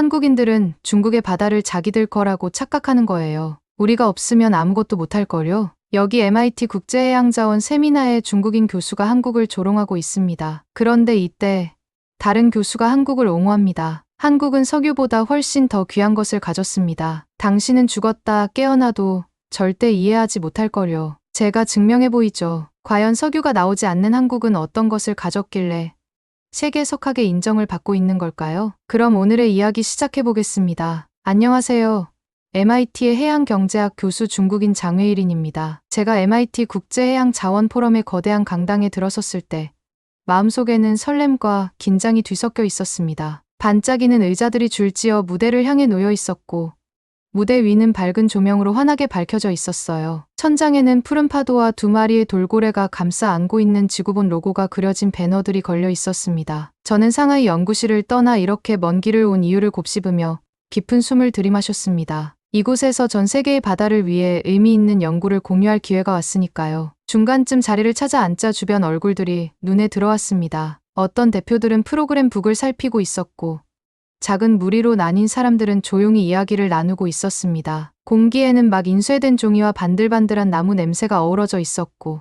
한국인들은 중국의 바다를 자기들 거라고 착각하는 거예요. 우리가 없으면 아무것도 못할 거려. 여기 MIT 국제해양자원 세미나에 중국인 교수가 한국을 조롱하고 있습니다. 그런데 이때 다른 교수가 한국을 옹호합니다. 한국은 석유보다 훨씬 더 귀한 것을 가졌습니다. 당신은 죽었다 깨어나도 절대 이해하지 못할 거려. 제가 증명해 보이죠. 과연 석유가 나오지 않는 한국은 어떤 것을 가졌길래 세계 석학의 인정을 받고 있는 걸까요? 그럼 오늘의 이야기 시작해 보겠습니다. 안녕하세요. MIT의 해양경제학 교수 중국인 장회일인입니다. 제가 MIT 국제해양자원 포럼의 거대한 강당에 들어섰을 때 마음속에는 설렘과 긴장이 뒤섞여 있었습니다. 반짝이는 의자들이 줄지어 무대를 향해 놓여 있었고 무대 위는 밝은 조명으로 환하게 밝혀져 있었어요. 천장에는 푸른 파도와 두 마리의 돌고래가 감싸 안고 있는 지구본 로고가 그려진 배너들이 걸려 있었습니다. 저는 상하이 연구실을 떠나 이렇게 먼 길을 온 이유를 곱씹으며 깊은 숨을 들이마셨습니다. 이곳에서 전 세계의 바다를 위해 의미 있는 연구를 공유할 기회가 왔으니까요. 중간쯤 자리를 찾아 앉자 주변 얼굴들이 눈에 들어왔습니다. 어떤 대표들은 프로그램 북을 살피고 있었고 작은 무리로 나뉜 사람들은 조용히 이야기를 나누고 있었습니다. 공기에는 막 인쇄된 종이와 반들반들한 나무 냄새가 어우러져 있었고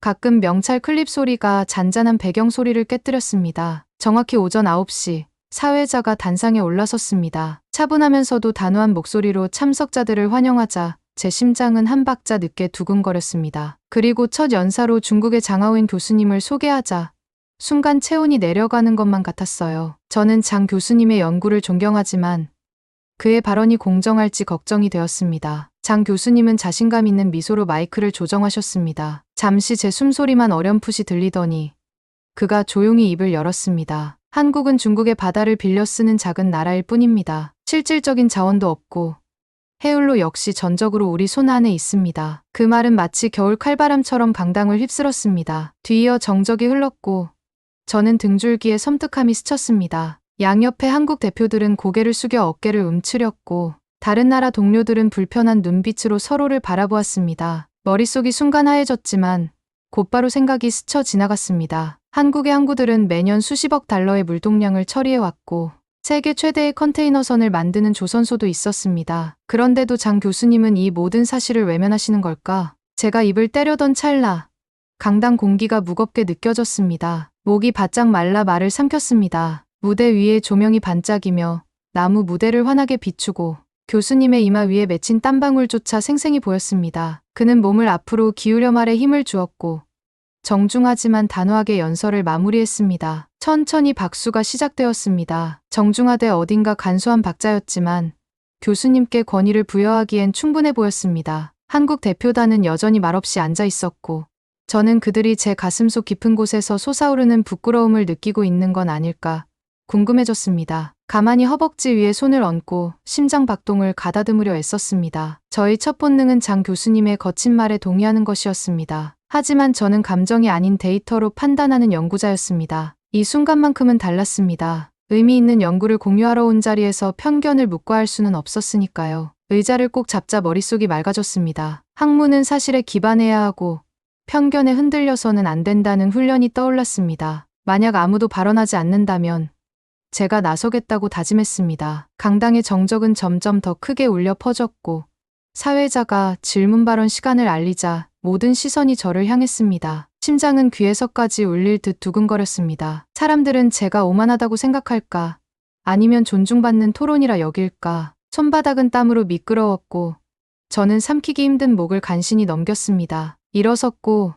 가끔 명찰 클립 소리가 잔잔한 배경 소리를 깨뜨렸습니다. 정확히 오전 9시 사회자가 단상에 올라섰습니다. 차분하면서도 단호한 목소리로 참석자들을 환영하자 제 심장은 한 박자 늦게 두근거렸습니다. 그리고 첫 연사로 중국의 장하윈 교수님을 소개하자 순간 체온이 내려가는 것만 같았어요. 저는 장 교수님의 연구를 존경하지만 그의 발언이 공정할지 걱정이 되었습니다. 장 교수님은 자신감 있는 미소로 마이크를 조정하셨습니다. 잠시 제 숨소리만 어렴풋이 들리더니 그가 조용히 입을 열었습니다. 한국은 중국의 바다를 빌려 쓰는 작은 나라일 뿐입니다. 실질적인 자원도 없고 해울로 역시 전적으로 우리 손 안에 있습니다. 그 말은 마치 겨울 칼바람처럼 강당을 휩쓸었습니다. 뒤이어 정적이 흘렀고 저는 등줄기에 섬뜩함이 스쳤습니다. 양옆의 한국 대표들은 고개를 숙여 어깨를 움츠렸고 다른 나라 동료들은 불편한 눈빛으로 서로를 바라보았습니다. 머릿속이 순간 하얘졌지만 곧바로 생각이 스쳐 지나갔습니다. 한국의 항구들은 매년 수십억 달러의 물동량을 처리해왔고 세계 최대의 컨테이너선을 만드는 조선소도 있었습니다. 그런데도 장 교수님은 이 모든 사실을 외면하시는 걸까? 제가 입을 때려던 찰나 강당 공기가 무겁게 느껴졌습니다. 목이 바짝 말라 말을 삼켰습니다. 무대 위에 조명이 반짝이며 나무 무대를 환하게 비추고 교수님의 이마 위에 맺힌 땀방울조차 생생히 보였습니다. 그는 몸을 앞으로 기울여 말에 힘을 주었고 정중하지만 단호하게 연설을 마무리했습니다. 천천히 박수가 시작되었습니다. 정중하되 어딘가 간소한 박자였지만 교수님께 권위를 부여하기엔 충분해 보였습니다. 한국 대표단은 여전히 말없이 앉아 있었고 저는 그들이 제 가슴속 깊은 곳에서 솟아오르는 부끄러움을 느끼고 있는 건 아닐까 궁금해졌습니다. 가만히 허벅지 위에 손을 얹고 심장 박동을 가다듬으려 애썼습니다. 저의 첫 본능은 장 교수님의 거친 말에 동의하는 것이었습니다. 하지만 저는 감정이 아닌 데이터로 판단하는 연구자였습니다. 이 순간만큼은 달랐습니다. 의미 있는 연구를 공유하러 온 자리에서 편견을 묵과할 수는 없었으니까요. 의자를 꼭 잡자 머릿속이 맑아졌습니다. 학문은 사실에 기반해야 하고 편견에 흔들려서는 안 된다는 훈련이 떠올랐습니다. 만약 아무도 발언하지 않는다면 제가 나서겠다고 다짐했습니다. 강당의 정적은 점점 더 크게 울려 퍼졌고 사회자가 질문 발언 시간을 알리자 모든 시선이 저를 향했습니다. 심장은 귀에서까지 울릴 듯 두근거렸습니다. 사람들은 제가 오만하다고 생각할까 아니면 존중받는 토론이라 여길까 손바닥은 땀으로 미끄러웠고 저는 삼키기 힘든 목을 간신히 넘겼습니다. 일어섰고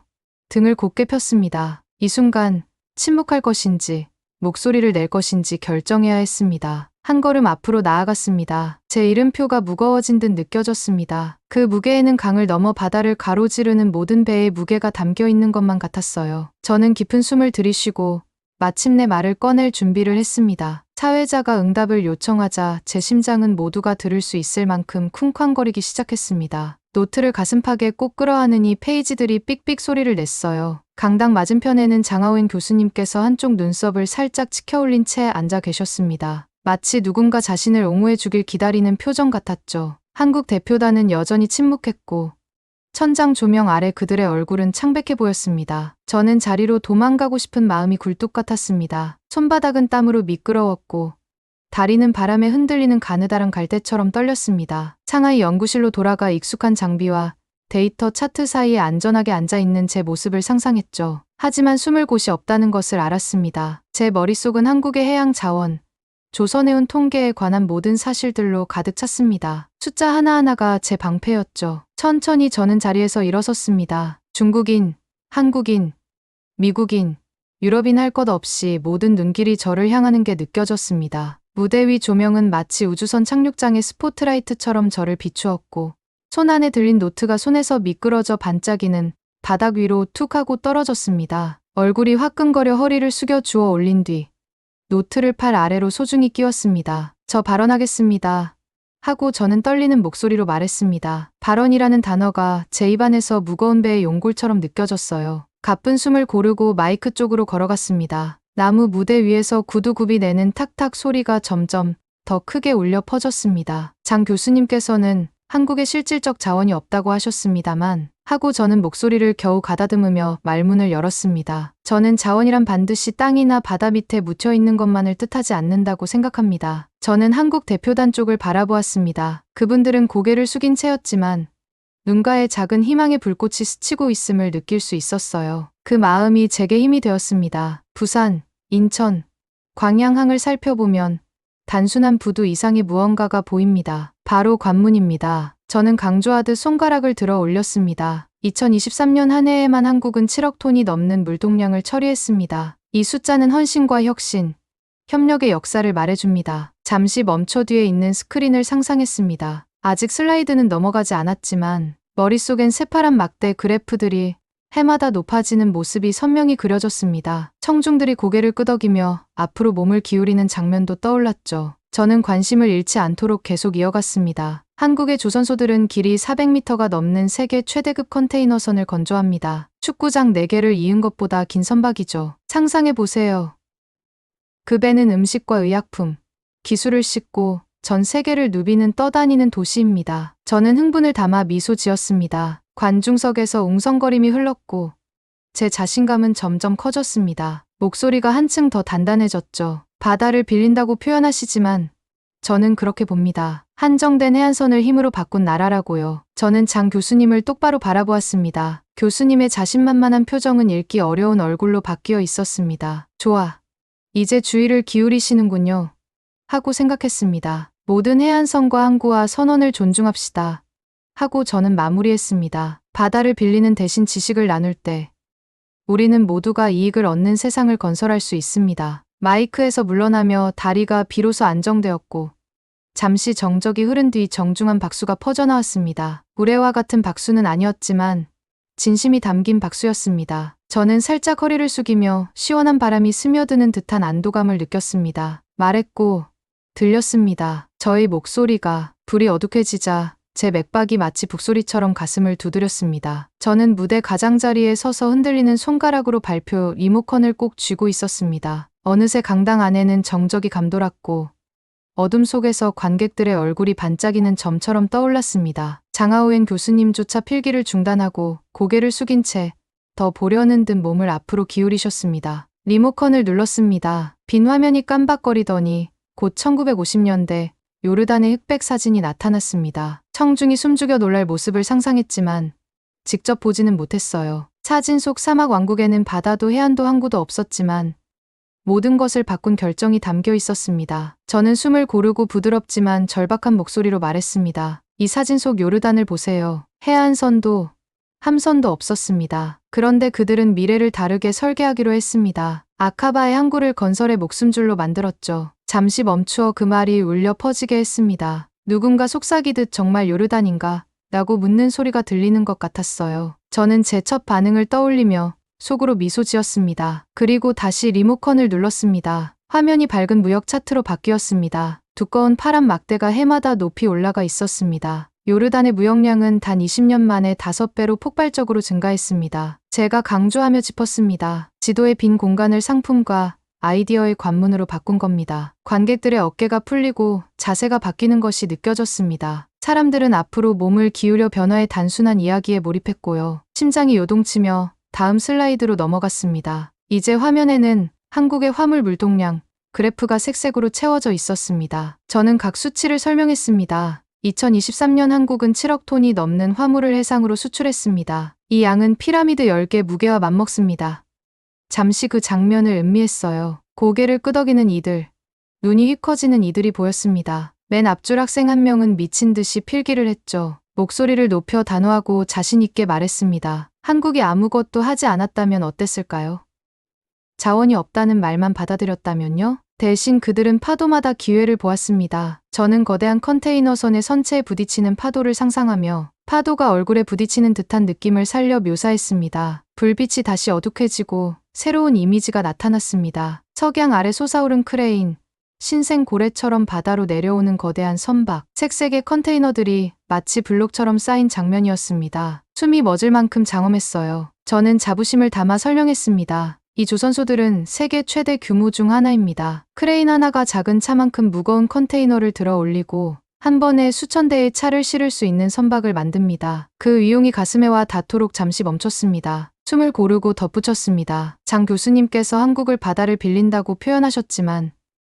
등을 곧게 폈습니다. 이 순간 침묵할 것인지 목소리를 낼 것인지 결정해야 했습니다. 한 걸음 앞으로 나아갔습니다. 제 이름표가 무거워진 듯 느껴졌습니다. 그 무게에는 강을 넘어 바다를 가로지르는 모든 배의 무게가 담겨 있는 것만 같았어요. 저는 깊은 숨을 들이쉬고 마침내 말을 꺼낼 준비를 했습니다. 사회자가 응답을 요청하자 제 심장은 모두가 들을 수 있을 만큼 쿵쾅거리기 시작했습니다. 노트를 가슴팍에 꼭 끌어안으니 페이지들이 삑삑 소리를 냈어요. 강당 맞은편에는 장하윈 교수님께서 한쪽 눈썹을 살짝 치켜 올린 채 앉아 계셨습니다. 마치 누군가 자신을 옹호해 주길 기다리는 표정 같았죠. 한국 대표단은 여전히 침묵했고 천장 조명 아래 그들의 얼굴은 창백해 보였습니다. 저는 자리로 도망가고 싶은 마음이 굴뚝 같았습니다. 손바닥은 땀으로 미끄러웠고 다리는 바람에 흔들리는 가느다란 갈대처럼 떨렸습니다. 상하이 연구실로 돌아가 익숙한 장비와 데이터 차트 사이에 안전하게 앉아 있는 제 모습을 상상했죠. 하지만 숨을 곳이 없다는 것을 알았습니다. 제 머릿속은 한국의 해양 자원, 조선해운 통계에 관한 모든 사실들로 가득 찼습니다. 숫자 하나하나가 제 방패였죠. 천천히 저는 자리에서 일어섰습니다. 중국인, 한국인, 미국인, 유럽인 할 것 없이 모든 눈길이 저를 향하는 게 느껴졌습니다. 무대 위 조명은 마치 우주선 착륙장의 스포트라이트처럼 저를 비추었고, 손 안에 들린 노트가 손에서 미끄러져 반짝이는 바닥 위로 툭 하고 떨어졌습니다. 얼굴이 화끈거려 허리를 숙여 주워 올린 뒤, 노트를 팔 아래로 소중히 끼웠습니다. 저 발언하겠습니다. 하고 저는 떨리는 목소리로 말했습니다. 발언이라는 단어가 제 입안에서 무거운 배의 용골처럼 느껴졌어요. 가쁜 숨을 고르고 마이크 쪽으로 걸어갔습니다. 나무 무대 위에서 구두굽이 내는 탁탁 소리가 점점 더 크게 울려 퍼졌습니다. 장 교수님께서는 한국에 실질적 자원이 없다고 하셨습니다만 하고 저는 목소리를 겨우 가다듬으며 말문을 열었습니다. 저는 자원이란 반드시 땅이나 바다 밑에 묻혀 있는 것만을 뜻하지 않는다고 생각합니다. 저는 한국 대표단 쪽을 바라보았습니다. 그분들은 고개를 숙인 채였지만 눈가에 작은 희망의 불꽃이 스치고 있음을 느낄 수 있었어요. 그 마음이 제게 힘이 되었습니다. 부산, 인천, 광양항을 살펴보면 단순한 부두 이상의 무언가가 보입니다. 바로 관문입니다. 저는 강조하듯 손가락을 들어 올렸습니다. 2023년 한 해에만 한국은 7억 톤이 넘는 물동량을 처리했습니다. 이 숫자는 헌신과 혁신, 협력의 역사를 말해줍니다. 잠시 멈춰 뒤에 있는 스크린을 상상했습니다. 아직 슬라이드는 넘어가지 않았지만 머릿속엔 새파란 막대 그래프들이 해마다 높아지는 모습이 선명히 그려졌습니다. 청중들이 고개를 끄덕이며 앞으로 몸을 기울이는 장면도 떠올랐죠. 저는 관심을 잃지 않도록 계속 이어갔습니다. 한국의 조선소들은 길이 400m가 넘는 세계 최대급 컨테이너선을 건조합니다. 축구장 4개를 이은 것보다 긴 선박이죠. 상상해 보세요. 그 배는 음식과 의약품, 기술을 싣고 전 세계를 누비는 떠다니는 도시입니다. 저는 흥분을 담아 미소 지었습니다. 관중석에서 웅성거림이 흘렀고 제 자신감은 점점 커졌습니다. 목소리가 한층 더 단단해졌죠. 바다를 빌린다고 표현하시지만 저는 그렇게 봅니다. 한정된 해안선을 힘으로 바꾼 나라라고요. 저는 장 교수님을 똑바로 바라보았습니다. 교수님의 자신만만한 표정은 읽기 어려운 얼굴로 바뀌어 있었습니다. 좋아. 이제 주의를 기울이시는군요. 하고 생각했습니다. 모든 해안선과 항구와 선원을 존중합시다. 하고 저는 마무리했습니다. 바다를 빌리는 대신 지식을 나눌 때 우리는 모두가 이익을 얻는 세상을 건설할 수 있습니다. 마이크에서 물러나며 다리가 비로소 안정되었고 잠시 정적이 흐른 뒤 정중한 박수가 퍼져나왔습니다. 우레와 같은 박수는 아니었지만 진심이 담긴 박수였습니다. 저는 살짝 허리를 숙이며 시원한 바람이 스며드는 듯한 안도감을 느꼈습니다. 말했고 들렸습니다. 저의 목소리가 불이 어둑해지자 제 맥박이 마치 북소리처럼 가슴을 두드렸습니다. 저는 무대 가장자리에 서서 흔들리는 손가락으로 발표 리모컨을 꼭 쥐고 있었습니다. 어느새 강당 안에는 정적이 감돌았고 어둠 속에서 관객들의 얼굴이 반짝이는 점처럼 떠올랐습니다. 장하오엔 교수님조차 필기를 중단하고 고개를 숙인 채 더 보려는 듯 몸을 앞으로 기울이셨습니다. 리모컨을 눌렀습니다. 빈 화면이 깜박거리더니 곧 1950년대 요르단의 흑백 사진이 나타났습니다. 청중이 숨죽여 놀랄 모습을 상상했지만 직접 보지는 못했어요. 사진 속 사막 왕국에는 바다도 해안도 항구도 없었지만 모든 것을 바꾼 결정이 담겨 있었습니다. 저는 숨을 고르고 부드럽지만 절박한 목소리로 말했습니다. 이 사진 속 요르단을 보세요. 해안선도 함선도 없었습니다. 그런데 그들은 미래를 다르게 설계하기로 했습니다. 아카바의 항구를 건설의 목숨줄로 만들었죠. 잠시 멈추어 그 말이 울려 퍼지게 했습니다. 누군가 속삭이듯 정말 요르단인가? 라고 묻는 소리가 들리는 것 같았어요. 저는 제 첫 반응을 떠올리며 속으로 미소 지었습니다. 그리고 다시 리모컨을 눌렀습니다. 화면이 밝은 무역 차트로 바뀌었습니다. 두꺼운 파란 막대가 해마다 높이 올라가 있었습니다. 요르단의 무역량은 단 20년 만에 5배로 폭발적으로 증가했습니다. 제가 강조하며 짚었습니다. 지도의 빈 공간을 상품과 아이디어의 관문으로 바꾼 겁니다. 관객들의 어깨가 풀리고 자세가 바뀌는 것이 느껴졌습니다. 사람들은 앞으로 몸을 기울여 변화의 단순한 이야기에 몰입했고요. 심장이 요동치며 다음 슬라이드로 넘어갔습니다. 이제 화면에는 한국의 화물 물동량, 그래프가 색색으로 채워져 있었습니다. 저는 각 수치를 설명했습니다. 2023년 한국은 7억 톤이 넘는 화물을 해상으로 수출했습니다. 이 양은 피라미드 10개 무게와 맞먹습니다. 잠시 그 장면을 음미했어요. 고개를 끄덕이는 이들, 눈이 휙 커지는 이들이 보였습니다. 맨 앞줄 학생 한 명은 미친 듯이 필기를 했죠. 목소리를 높여 단호하고 자신있게 말했습니다. 한국이 아무것도 하지 않았다면 어땠을까요? 자원이 없다는 말만 받아들였다면요? 대신 그들은 파도마다 기회를 보았습니다. 저는 거대한 컨테이너선의 선체에 부딪히는 파도를 상상하며 파도가 얼굴에 부딪히는 듯한 느낌을 살려 묘사했습니다. 불빛이 다시 어둑해지고 새로운 이미지가 나타났습니다. 석양 아래 솟아오른 크레인, 신생 고래처럼 바다로 내려오는 거대한 선박, 색색의 컨테이너들이 마치 블록처럼 쌓인 장면이었습니다. 숨이 멎을 만큼 장엄했어요. 저는 자부심을 담아 설명했습니다. 이 조선소들은 세계 최대 규모 중 하나입니다. 크레인 하나가 작은 차만큼 무거운 컨테이너를 들어 올리고 한 번에 수천 대의 차를 실을 수 있는 선박을 만듭니다. 그 위용이 가슴에 와 닿도록 잠시 멈췄습니다. 숨을 고르고 덧붙였습니다. 장 교수님께서 한국을 바다를 빌린다고 표현하셨지만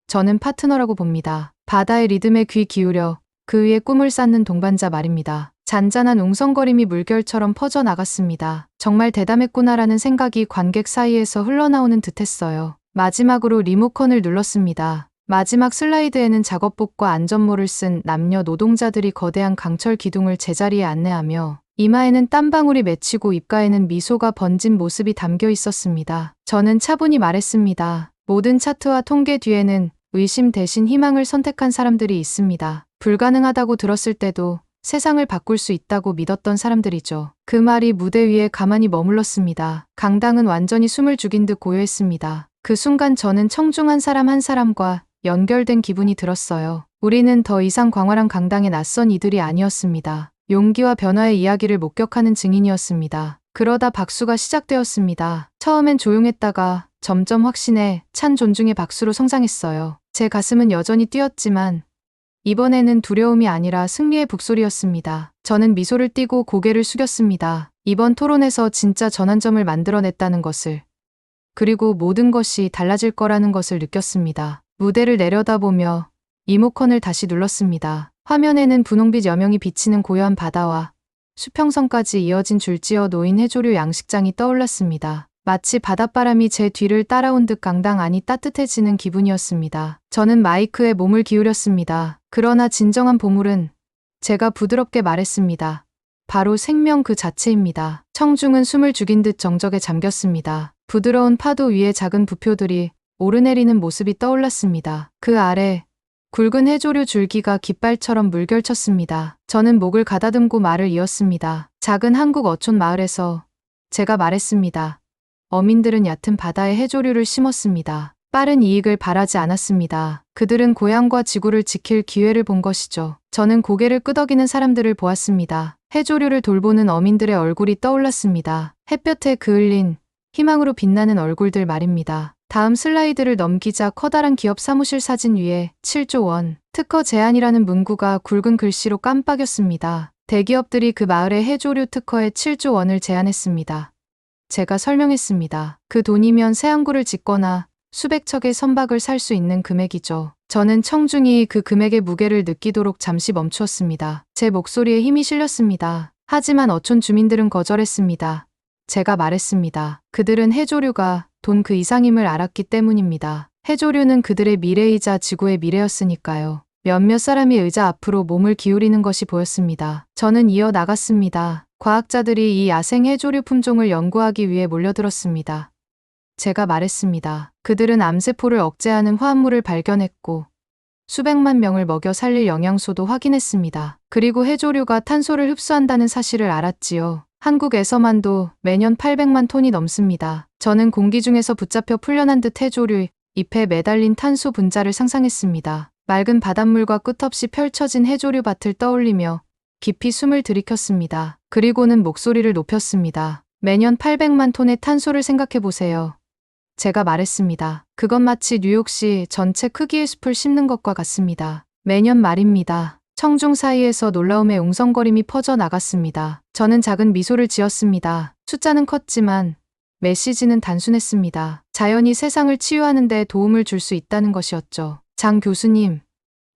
저는 파트너라고 봅니다. 바다의 리듬에 귀 기울여 그 위에 꿈을 쌓는 동반자 말입니다. 잔잔한 웅성거림이 물결처럼 퍼져나갔습니다. 정말 대담했구나라는 생각이 관객 사이에서 흘러나오는 듯했어요. 마지막으로 리모컨을 눌렀습니다. 마지막 슬라이드에는 작업복과 안전모를 쓴 남녀 노동자들이 거대한 강철 기둥을 제자리에 안내하며 이마에는 땀방울이 맺히고 입가에는 미소가 번진 모습이 담겨 있었습니다. 저는 차분히 말했습니다. 모든 차트와 통계 뒤에는 의심 대신 희망을 선택한 사람들이 있습니다. 불가능하다고 들었을 때도 세상을 바꿀 수 있다고 믿었던 사람들이죠. 그 말이 무대 위에 가만히 머물렀습니다. 강당은 완전히 숨을 죽인 듯 고요했습니다. 그 순간 저는 청중한 사람 한 사람과 연결된 기분이 들었어요. 우리는 더 이상 광활한 강당에 낯선 이들이 아니었습니다. 용기와 변화의 이야기를 목격하는 증인이었습니다. 그러다 박수가 시작되었습니다. 처음엔 조용했다가 점점 확신에 찬 존중의 박수로 성장했어요. 제 가슴은 여전히 뛰었지만 이번에는 두려움이 아니라 승리의 북소리였습니다. 저는 미소를 띠고 고개를 숙였습니다. 이번 토론에서 진짜 전환점을 만들어냈다는 것을 그리고 모든 것이 달라질 거라는 것을 느꼈습니다. 무대를 내려다보며 리모컨을 다시 눌렀습니다. 화면에는 분홍빛 여명이 비치는 고요한 바다와 수평선까지 이어진 줄지어 놓인 해조류 양식장이 떠올랐습니다. 마치 바닷바람이 제 뒤를 따라온 듯 강당 안이 따뜻해지는 기분이었습니다. 저는 마이크에 몸을 기울였습니다. 그러나 진정한 보물은 제가 부드럽게 말했습니다. 바로 생명 그 자체입니다. 청중은 숨을 죽인 듯 정적에 잠겼습니다. 부드러운 파도 위에 작은 부표들이 오르내리는 모습이 떠올랐습니다. 그 아래 굵은 해조류 줄기가 깃발처럼 물결쳤습니다. 저는 목을 가다듬고 말을 이었습니다. 작은 한국 어촌 마을에서 제가 말했습니다. 어민들은 얕은 바다에 해조류를 심었습니다. 빠른 이익을 바라지 않았습니다. 그들은 고향과 지구를 지킬 기회를 본 것이죠. 저는 고개를 끄덕이는 사람들을 보았습니다. 해조류를 돌보는 어민들의 얼굴이 떠올랐습니다. 햇볕에 그을린 희망으로 빛나는 얼굴들 말입니다. 다음 슬라이드를 넘기자 커다란 기업 사무실 사진 위에 7조 원 특허 제한이라는 문구가 굵은 글씨로 깜빡였습니다. 대기업들이 그 마을의 해조류 특허에 7조 원을 제안했습니다. 제가 설명했습니다. 그 돈이면 새 항구를 짓거나 수백 척의 선박을 살 수 있는 금액이죠. 저는 청중이 그 금액의 무게를 느끼도록 잠시 멈추었습니다. 제 목소리에 힘이 실렸습니다. 하지만 어촌 주민들은 거절했습니다. 제가 말했습니다. 그들은 해조류가 돈 그 이상임을 알았기 때문입니다. 해조류는 그들의 미래이자 지구의 미래였으니까요. 몇몇 사람이 의자 앞으로 몸을 기울이는 것이 보였습니다. 저는 이어 나갔습니다. 과학자들이 이 야생 해조류 품종을 연구하기 위해 몰려들었습니다. 제가 말했습니다. 그들은 암세포를 억제하는 화합물을 발견했고 수백만 명을 먹여 살릴 영양소도 확인했습니다. 그리고 해조류가 탄소를 흡수한다는 사실을 알았지요. 한국에서만도 매년 800만 톤이 넘습니다. 저는 공기 중에서 붙잡혀 풀려난 듯 해조류, 잎에 매달린 탄소 분자를 상상했습니다. 맑은 바닷물과 끝없이 펼쳐진 해조류 밭을 떠올리며 깊이 숨을 들이켰습니다. 그리고는 목소리를 높였습니다. 매년 800만 톤의 탄소를 생각해 보세요. 제가 말했습니다. 그건 마치 뉴욕시 전체 크기의 숲을 심는 것과 같습니다. 매년 말입니다. 청중 사이에서 놀라움의 웅성거림이 퍼져 나갔습니다. 저는 작은 미소를 지었습니다. 숫자는 컸지만 메시지는 단순했습니다. 자연이 세상을 치유하는 데 도움을 줄 수 있다는 것이었죠. 장 교수님,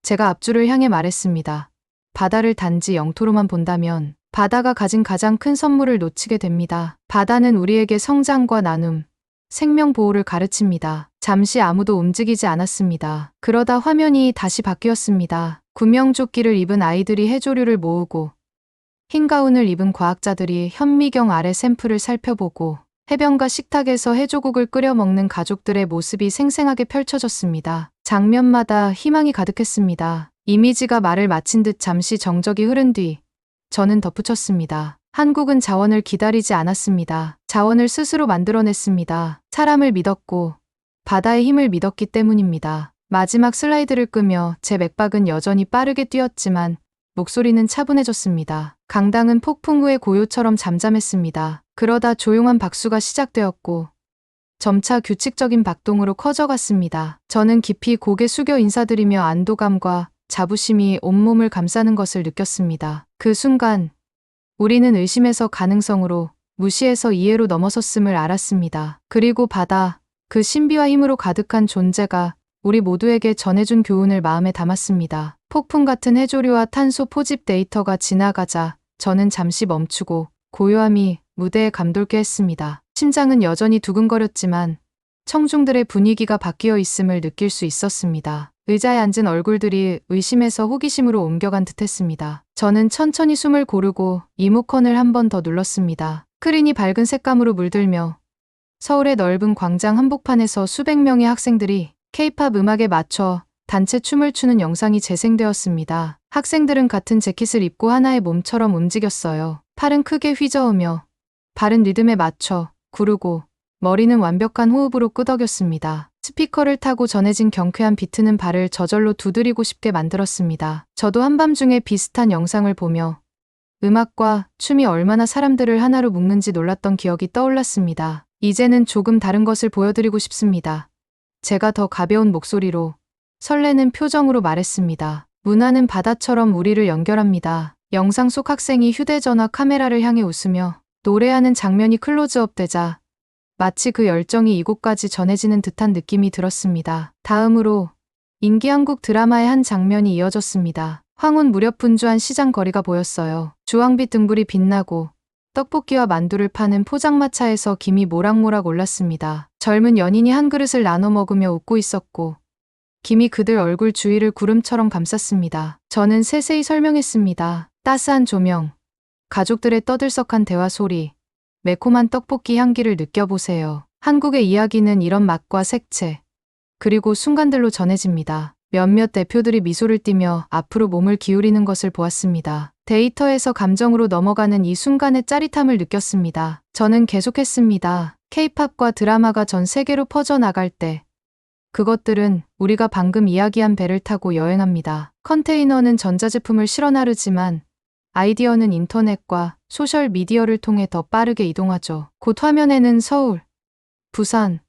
제가 앞줄을 향해 말했습니다. 바다를 단지 영토로만 본다면 바다가 가진 가장 큰 선물을 놓치게 됩니다. 바다는 우리에게 성장과 나눔, 생명 보호를 가르칩니다. 잠시 아무도 움직이지 않았습니다. 그러다 화면이 다시 바뀌었습니다. 구명조끼를 입은 아이들이 해조류를 모으고 흰 가운을 입은 과학자들이 현미경 아래 샘플을 살펴보고 해변가 식탁에서 해조국을 끓여 먹는 가족들의 모습이 생생하게 펼쳐졌습니다. 장면마다 희망이 가득했습니다. 이미지가 말을 마친 듯 잠시 정적이 흐른 뒤 저는 덧붙였습니다. 한국은 자원을 기다리지 않았습니다. 자원을 스스로 만들어냈습니다. 사람을 믿었고 바다의 힘을 믿었기 때문입니다. 마지막 슬라이드를 끄며 제 맥박은 여전히 빠르게 뛰었지만 목소리는 차분해졌습니다. 강당은 폭풍 후의 고요처럼 잠잠했습니다. 그러다 조용한 박수가 시작되었고 점차 규칙적인 박동으로 커져갔습니다. 저는 깊이 고개 숙여 인사드리며 안도감과 자부심이 온몸을 감싸는 것을 느꼈습니다. 그 순간 우리는 의심에서 가능성으로 무시해서 이해로 넘어섰음을 알았습니다. 그리고 바다, 그 신비와 힘으로 가득한 존재가 우리 모두에게 전해준 교훈을 마음에 담았습니다. 폭풍 같은 해조류와 탄소 포집 데이터가 지나가자 저는 잠시 멈추고 고요함이 무대에 감돌게 했습니다. 심장은 여전히 두근거렸지만 청중들의 분위기가 바뀌어 있음을 느낄 수 있었습니다. 의자에 앉은 얼굴들이 의심에서 호기심으로 옮겨간 듯 했습니다. 저는 천천히 숨을 고르고 이모컨을 한 번 더 눌렀습니다. 크린이 밝은 색감으로 물들며 서울의 넓은 광장 한복판에서 수백 명의 학생들이 케이팝 음악에 맞춰 단체 춤을 추는 영상이 재생되었습니다. 학생들은 같은 재킷을 입고 하나의 몸처럼 움직였어요. 팔은 크게 휘저으며 발은 리듬에 맞춰 구르고 머리는 완벽한 호흡으로 끄덕였습니다. 스피커를 타고 전해진 경쾌한 비트는 발을 저절로 두드리고 싶게 만들었습니다. 저도 한밤중에 비슷한 영상을 보며 음악과 춤이 얼마나 사람들을 하나로 묶는지 놀랐던 기억이 떠올랐습니다. 이제는 조금 다른 것을 보여드리고 싶습니다. 제가 더 가벼운 목소리로 설레는 표정으로 말했습니다. 문화는 바다처럼 우리를 연결합니다. 영상 속 학생이 휴대전화 카메라를 향해 웃으며 노래하는 장면이 클로즈업 되자 마치 그 열정이 이곳까지 전해지는 듯한 느낌이 들었습니다. 다음으로 인기 한국 드라마의 한 장면이 이어졌습니다. 황혼 무렵 분주한 시장 거리가 보였어요. 주황빛 등불이 빛나고 떡볶이와 만두를 파는 포장마차에서 김이 모락모락 올랐습니다. 젊은 연인이 한 그릇을 나눠 먹으며 웃고 있었고 김이 그들 얼굴 주위를 구름처럼 감쌌습니다. 저는 세세히 설명했습니다. 따스한 조명, 가족들의 떠들썩한 대화 소리, 매콤한 떡볶이 향기를 느껴보세요. 한국의 이야기는 이런 맛과 색채, 그리고 순간들로 전해집니다. 몇몇 대표들이 미소를 띠며 앞으로 몸을 기울이는 것을 보았습니다. 데이터에서 감정으로 넘어가는 이 순간의 짜릿함을 느꼈습니다. 저는 계속했습니다. 케이팝과 드라마가 전 세계로 퍼져나갈 때 그것들은 우리가 방금 이야기한 배를 타고 여행합니다. 컨테이너는 전자제품을 실어 나르지만 아이디어는 인터넷과 소셜 미디어를 통해 더 빠르게 이동하죠. 곧 화면에는 서울, 부산,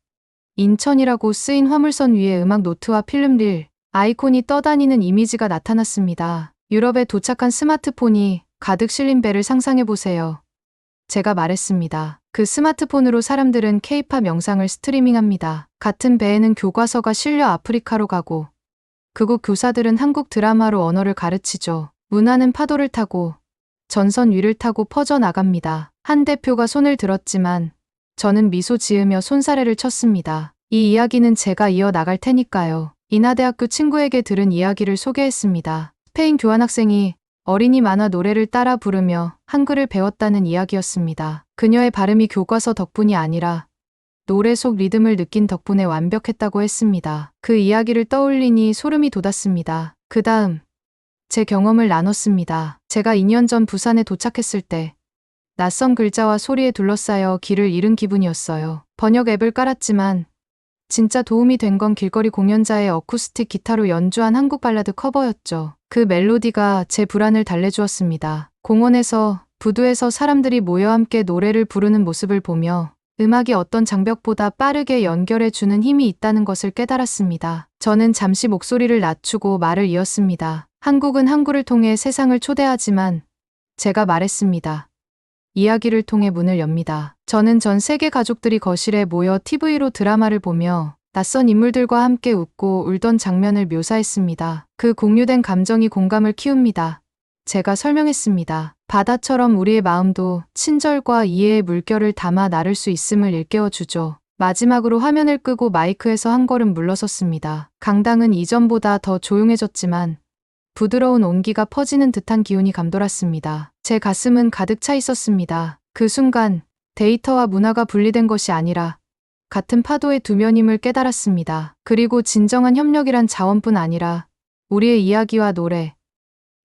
인천이라고 쓰인 화물선 위에 음악 노트와 필름 릴, 아이콘이 떠다니는 이미지가 나타났습니다. 유럽에 도착한 스마트폰이 가득 실린 배를 상상해 보세요. 제가 말했습니다. 그 스마트폰으로 사람들은 케이팝 영상을 스트리밍합니다. 같은 배에는 교과서가 실려 아프리카로 가고 그곳 교사들은 한국 드라마로 언어를 가르치죠. 문화는 파도를 타고 전선 위를 타고 퍼져나갑니다. 한 대표가 손을 들었지만 저는 미소 지으며 손사래를 쳤습니다. 이 이야기는 제가 이어 나갈 테니까요. 인하대학교 친구에게 들은 이야기를 소개했습니다. 스페인 교환학생이 어린이 만화 노래를 따라 부르며 한글을 배웠다는 이야기였습니다. 그녀의 발음이 교과서 덕분이 아니라 노래 속 리듬을 느낀 덕분에 완벽했다고 했습니다. 그 이야기를 떠올리니 소름이 돋았습니다. 그 다음 제 경험을 나눴습니다. 제가 2년 전 부산에 도착했을 때 낯선 글자와 소리에 둘러싸여 길을 잃은 기분이었어요. 번역 앱을 깔았지만 진짜 도움이 된 건 길거리 공연자의 어쿠스틱 기타로 연주한 한국 발라드 커버였죠. 그 멜로디가 제 불안을 달래주었습니다. 공원에서 부두에서 사람들이 모여 함께 노래를 부르는 모습을 보며 음악이 어떤 장벽보다 빠르게 연결해 주는 힘이 있다는 것을 깨달았습니다. 저는 잠시 목소리를 낮추고 말을 이었습니다. 한국은 항구를 통해 세상을 초대하지만 제가 말했습니다. 이야기를 통해 문을 엽니다. 저는 전 세계 가족들이 거실에 모여 TV로 드라마를 보며 낯선 인물들과 함께 웃고 울던 장면을 묘사했습니다. 그 공유된 감정이 공감을 키웁니다. 제가 설명했습니다. 바다처럼 우리의 마음도 친절과 이해의 물결을 담아 나를 수 있음을 일깨워 주죠. 마지막으로 화면을 끄고 마이크에서 한 걸음 물러섰습니다. 강당은 이전보다 더 조용해졌지만 부드러운 온기가 퍼지는 듯한 기운이 감돌았습니다. 제 가슴은 가득 차 있었습니다. 그 순간 데이터와 문화가 분리된 것이 아니라 같은 파도의 두 면임을 깨달았습니다. 그리고 진정한 협력이란 자원뿐 아니라 우리의 이야기와 노래,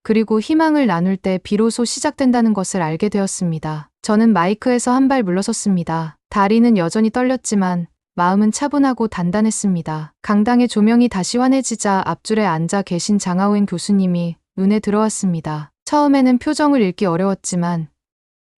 그리고 희망을 나눌 때 비로소 시작된다는 것을 알게 되었습니다. 저는 마이크에서 한 발 물러섰습니다. 다리는 여전히 떨렸지만 마음은 차분하고 단단했습니다. 강당의 조명이 다시 환해지자 앞줄에 앉아 계신 장하우인 교수님이 눈에 들어왔습니다. 처음에는 표정을 읽기 어려웠지만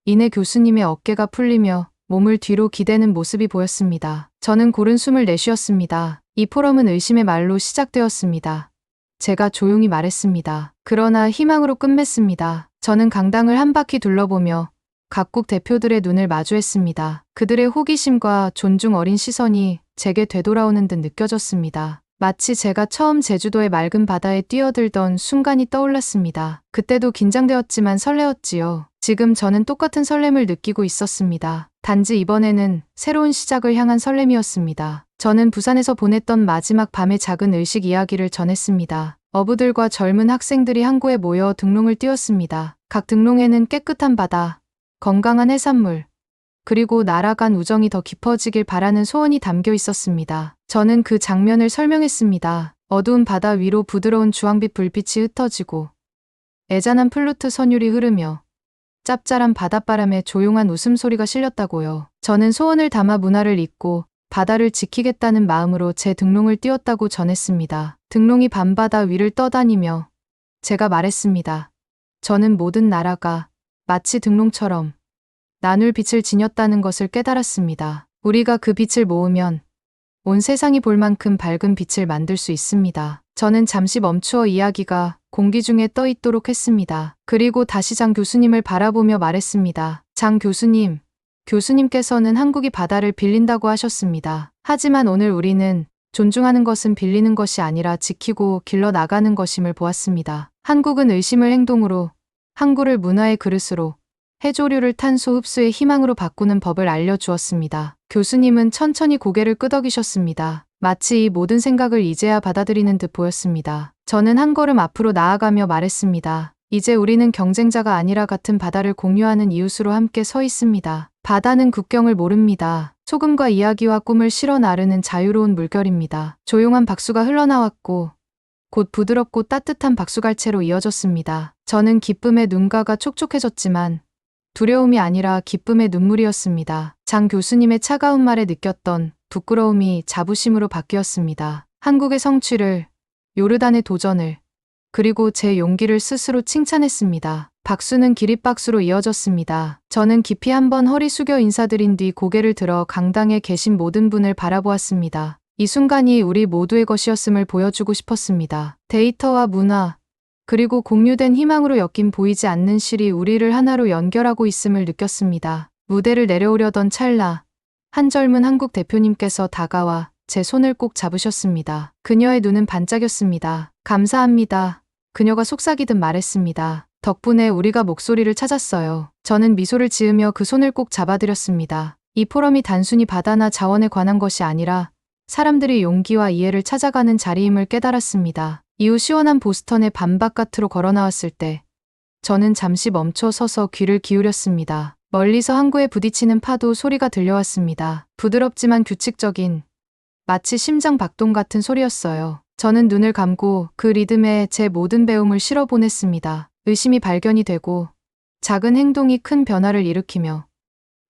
이내 교수님의 어깨가 풀리며 몸을 뒤로 기대는 모습이 보였습니다. 저는 고른 숨을 내쉬었습니다. 이 포럼은 의심의 말로 시작되었습니다. 제가 조용히 말했습니다. 그러나 희망으로 끝맺습니다. 저는 강당을 한 바퀴 둘러보며 각국 대표들의 눈을 마주했습니다. 그들의 호기심과 존중 어린 시선이 제게 되돌아오는 듯 느껴졌습니다. 마치 제가 처음 제주도의 맑은 바다에 뛰어들던 순간이 떠올랐습니다. 그때도 긴장되었지만 설레었지요. 지금 저는 똑같은 설렘을 느끼고 있었습니다. 단지 이번에는 새로운 시작을 향한 설렘이었습니다. 저는 부산에서 보냈던 마지막 밤의 작은 의식 이야기를 전했습니다. 어부들과 젊은 학생들이 항구에 모여 등롱을 띄웠습니다. 각 등롱에는 깨끗한 바다, 건강한 해산물, 그리고 날아간 우정이 더 깊어지길 바라는 소원이 담겨 있었습니다. 저는 그 장면을 설명했습니다. 어두운 바다 위로 부드러운 주황빛 불빛이 흩어지고 애잔한 플루트 선율이 흐르며 짭짤한 바닷바람에 조용한 웃음소리가 실렸다고요. 저는 소원을 담아 문화를 잇고 바다를 지키겠다는 마음으로 제 등롱을 띄웠다고 전했습니다. 등롱이 밤바다 위를 떠다니며 제가 말했습니다. 저는 모든 나라가 마치 등롱처럼 나눌 빛을 지녔다는 것을 깨달았습니다. 우리가 그 빛을 모으면 온 세상이 볼 만큼 밝은 빛을 만들 수 있습니다. 저는 잠시 멈추어 이야기가 공기 중에 떠 있도록 했습니다. 그리고 다시 장 교수님을 바라보며 말했습니다. 장 교수님, 교수님께서는 한국이 바다를 빌린다고 하셨습니다. 하지만 오늘 우리는 존중하는 것은 빌리는 것이 아니라 지키고 길러 나가는 것임을 보았습니다. 한국은 의심을 행동으로, 항구를 문화의 그릇으로, 해조류를 탄소 흡수의 희망으로 바꾸는 법을 알려주었습니다. 교수님은 천천히 고개를 끄덕이셨습니다. 마치 이 모든 생각을 이제야 받아들이는 듯 보였습니다. 저는 한 걸음 앞으로 나아가며 말했습니다. 이제 우리는 경쟁자가 아니라 같은 바다를 공유하는 이웃으로 함께 서 있습니다. 바다는 국경을 모릅니다. 소금과 이야기와 꿈을 실어 나르는 자유로운 물결입니다. 조용한 박수가 흘러나왔고 곧 부드럽고 따뜻한 박수갈채로 이어졌습니다. 저는 기쁨에 눈가가 촉촉해졌지만 두려움이 아니라 기쁨의 눈물이었습니다. 장 교수님의 차가운 말에 느꼈던 부끄러움이 자부심으로 바뀌었습니다. 한국의 성취를, 요르단의 도전을, 그리고 제 용기를 스스로 칭찬했습니다. 박수는 기립박수로 이어졌습니다. 저는 깊이 한번 허리 숙여 인사드린 뒤 고개를 들어 강당에 계신 모든 분을 바라보았습니다. 이 순간이 우리 모두의 것이었음을 보여주고 싶었습니다. 데이터와 문화, 그리고 공유된 희망으로 엮인 보이지 않는 실이 우리를 하나로 연결하고 있음을 느꼈습니다. 무대를 내려오려던 찰나, 한 젊은 한국 대표님께서 다가와 제 손을 꼭 잡으셨습니다. 그녀의 눈은 반짝였습니다. 감사합니다. 그녀가 속삭이듯 말했습니다. 덕분에 우리가 목소리를 찾았어요. 저는 미소를 지으며 그 손을 꼭 잡아드렸습니다. 이 포럼이 단순히 바다나 자원에 관한 것이 아니라 사람들이 용기와 이해를 찾아가는 자리임을 깨달았습니다. 이후 시원한 보스턴의 밤바깥으로 걸어 나왔을 때 저는 잠시 멈춰 서서 귀를 기울였습니다. 멀리서 항구에 부딪히는 파도 소리가 들려왔습니다. 부드럽지만 규칙적인 마치 심장 박동 같은 소리였어요. 저는 눈을 감고 그 리듬에 제 모든 배움을 실어 보냈습니다. 의심이 발견이 되고 작은 행동이 큰 변화를 일으키며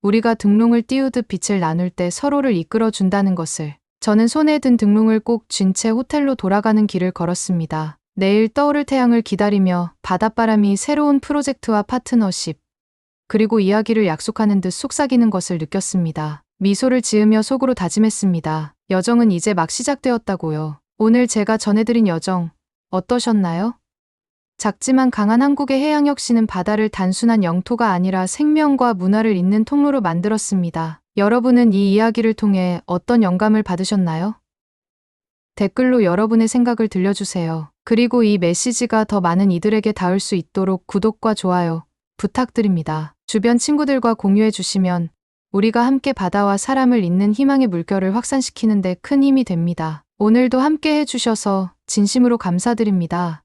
우리가 등롱을 띄우듯 빛을 나눌 때 서로를 이끌어 준다는 것을 저는 손에 든 등롱을 꼭 쥔 채 호텔로 돌아가는 길을 걸었습니다. 내일 떠오를 태양을 기다리며 바닷바람이 새로운 프로젝트와 파트너십, 그리고 이야기를 약속하는 듯 속삭이는 것을 느꼈습니다. 미소를 지으며 속으로 다짐했습니다. 여정은 이제 막 시작되었다고요. 오늘 제가 전해드린 여정, 어떠셨나요? 작지만 강한 한국의 해양 역시는 바다를 단순한 영토가 아니라 생명과 문화를 잇는 통로로 만들었습니다. 여러분은 이 이야기를 통해 어떤 영감을 받으셨나요? 댓글로 여러분의 생각을 들려주세요. 그리고 이 메시지가 더 많은 이들에게 닿을 수 있도록 구독과 좋아요 부탁드립니다. 주변 친구들과 공유해 주시면 우리가 함께 바다와 사람을 잇는 희망의 물결을 확산시키는데 큰 힘이 됩니다. 오늘도 함께 해주셔서 진심으로 감사드립니다.